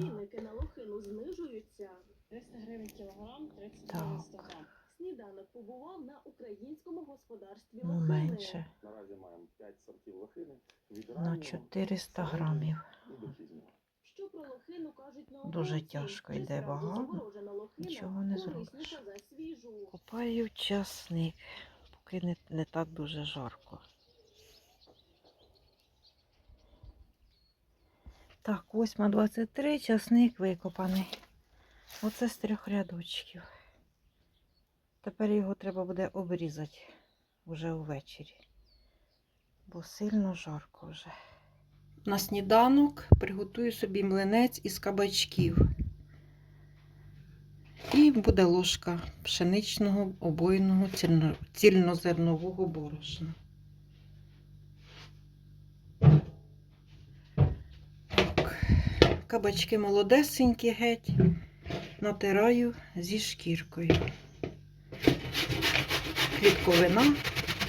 Цінники на лохину знижуються. 300 гривень кілограм, 30 Так. гривень 100 грам. Сніданок побував на українському господарстві Ну, менше. Наразі маємо 5 сортів лохини На 400 середнього грамів. Дуже тяжко йде лохина нічого не зробиш. Купаю часник, поки не, не так дуже жарко. Так, 8.23, часник викопаний. Оце з трьох рядочків. Тепер його треба буде обрізати вже увечері, бо сильно жарко вже. На сніданок приготую собі млинець із кабачків. І буде ложка пшеничного обойного цільнозернового борошна. Так, кабачки молодесенькі геть, натираю зі шкіркою. Клітковина,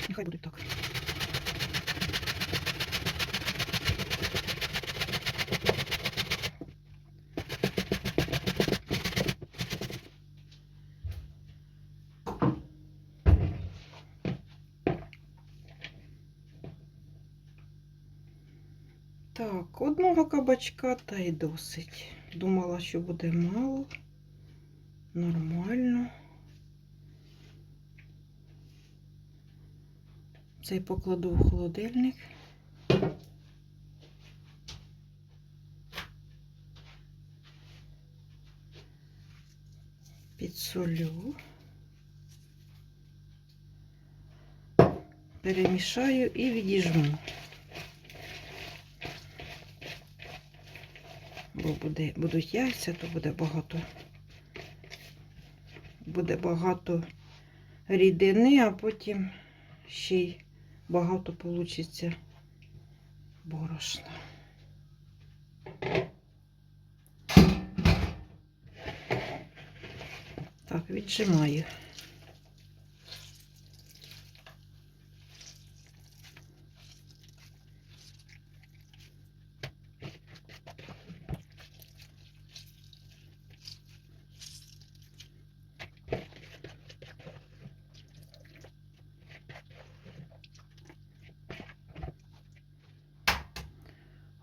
нехай будуть так. Так, одного кабачка та й досить. Думала, що буде мало. Нормально. Цей покладу в холодильник. Підсолю. Перемішаю і відіжму. Бо буде, будуть яйця, то буде багато. Буде багато рідини, а потім ще й багато получиться борошна. Так, віджимаю.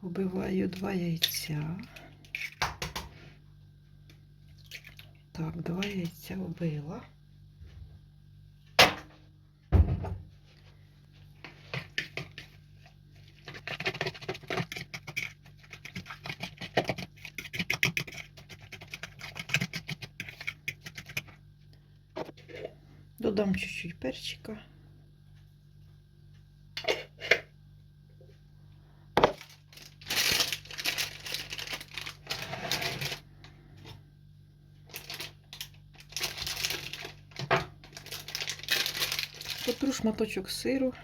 Вбиваю два яйця. Так, два яйця вбила. Додам чуть-чуть перчика. Потру шматочок сиру.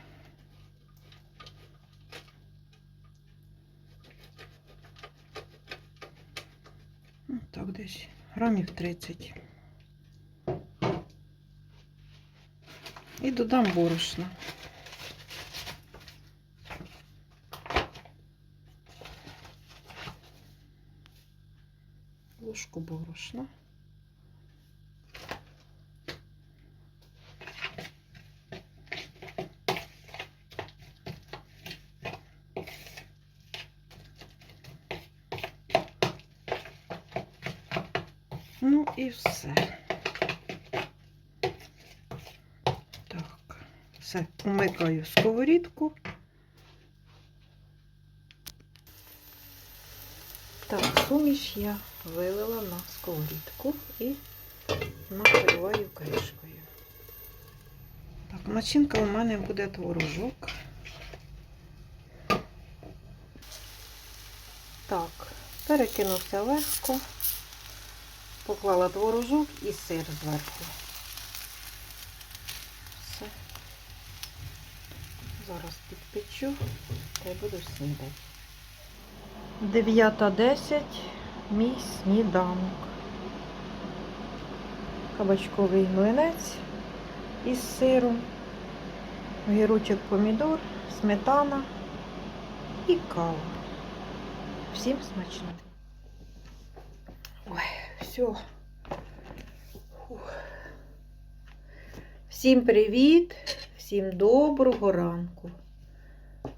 Ну, Так, десь грамів 30. І додам борошна. Ложку борошна. Ну і все. Так, все, умикаю сковорідку. Так, суміш я вилила на сковорідку і накриваю кришкою. Так, начинка у мене буде творожок. Так, перекину легко. Поклала творожок і сир зверху. Все. Зараз підпечу та й буду снідати. 9.10. Мій сніданок. Кабачковий млинець із сиром, огірочок помідор, сметана і кава. Всім смачно. Все. Фух. Всім привіт, всім доброго ранку.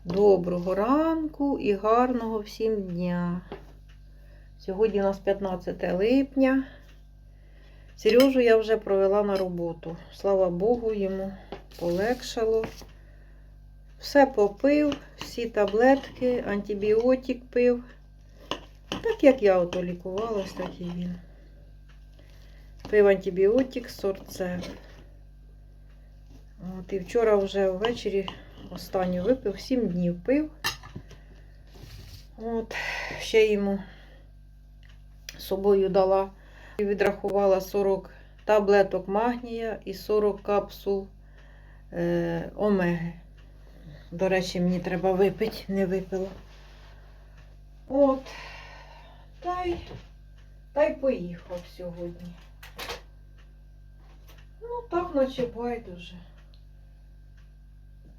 Доброго ранку і гарного всім дня. Сьогодні у нас 15 липня. Сережу я вже провела на роботу. Слава Богу, йому полегшало. Все попив, всі таблетки, антибіотик пив. Так як я ото лікувалась, так і він. Пив антибіотик сорце. От, і вчора вже ввечері останню випив, 7 днів пив. От, ще йому собою дала і відрахувала 40 таблеток магнія і 40 капсул е, омеги. До речі, мені треба випити, не випила. От. Та та й поїхав сьогодні. Ну, так, наче байдуже.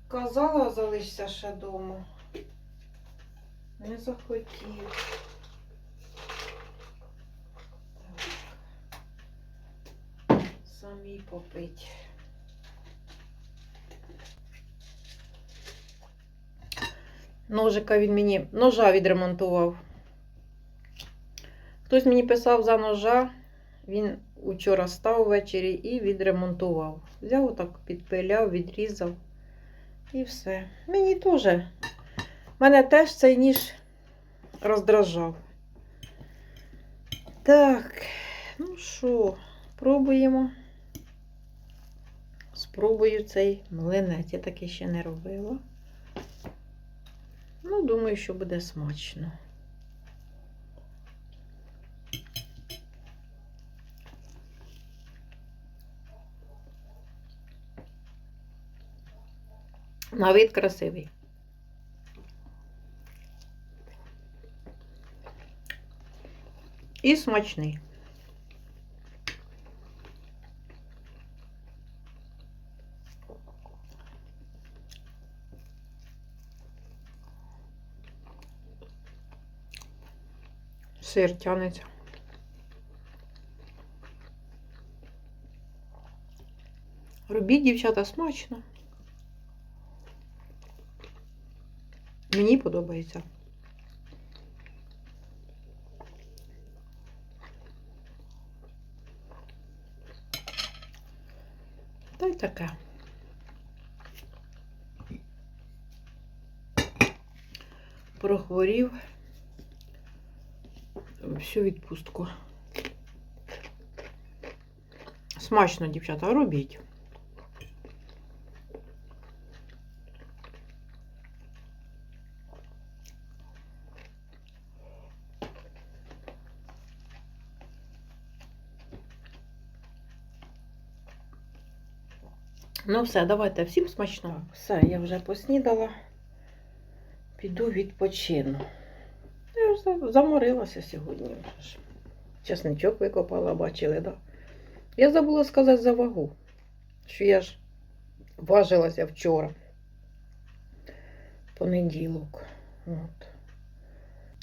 Казала, залишся ще вдома. Не захотів. Так. Самі попить. Ножика він мені, ножа відремонтував. Хтось мені писав за ножа, він учора став ввечері і відремонтував. Взяв отак, підпиляв, відрізав і все. Мені теж. Мене теж цей ніж роздражав. Так, ну що, пробуємо. Спробую цей млинець. Я таки ще не робила. Ну, думаю, що буде смачно. На вид красивий. І смачний. Сир тянеться. Робіть, дівчата, смачно. Мені подобається. Та й таке. Прохворів всю відпустку. Смачно, дівчата, робіть. Ну, все, давайте всім смачного. Все, я вже поснідала. Піду відпочину. Я вже заморилася сьогодні. Часничок викопала, бачили, да? Я забула сказати за вагу, що я ж важилася вчора. Понеділок. От.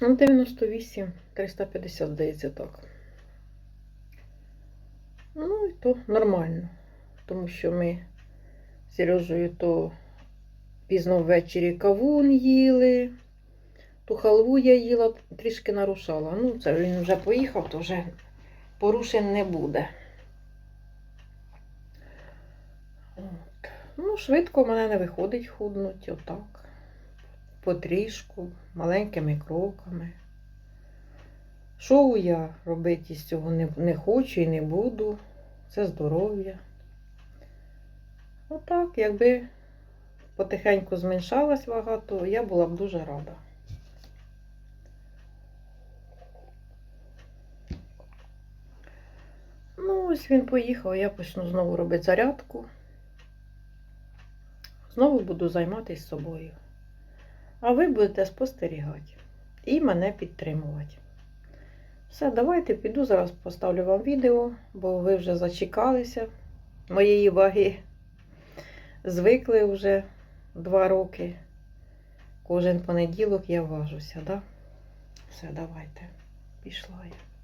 Ну, 98, 350, здається, так. Ну, і то нормально. Тому що ми Сережею то пізно ввечері кавун їли, ту халву я їла, трішки нарушала. Ну, це він вже поїхав, то вже порушень не буде. Ну, швидко в мене не виходить худнуть, отак. Потрішку, маленькими кроками. Шоу я робити з цього не, не хочу і не буду. Це здоров'я. Отак, якби потихеньку зменшалась вага, то я була б дуже рада. Ну, ось він поїхав, я почну знову робити зарядку. Знову буду займатися собою. А ви будете спостерігати і мене підтримувати. Все, давайте піду, зараз поставлю вам відео, бо ви вже зачекалися моєї ваги. Звикли вже два роки. Кожен понеділок я важуся, да? Все, давайте. Пішла я.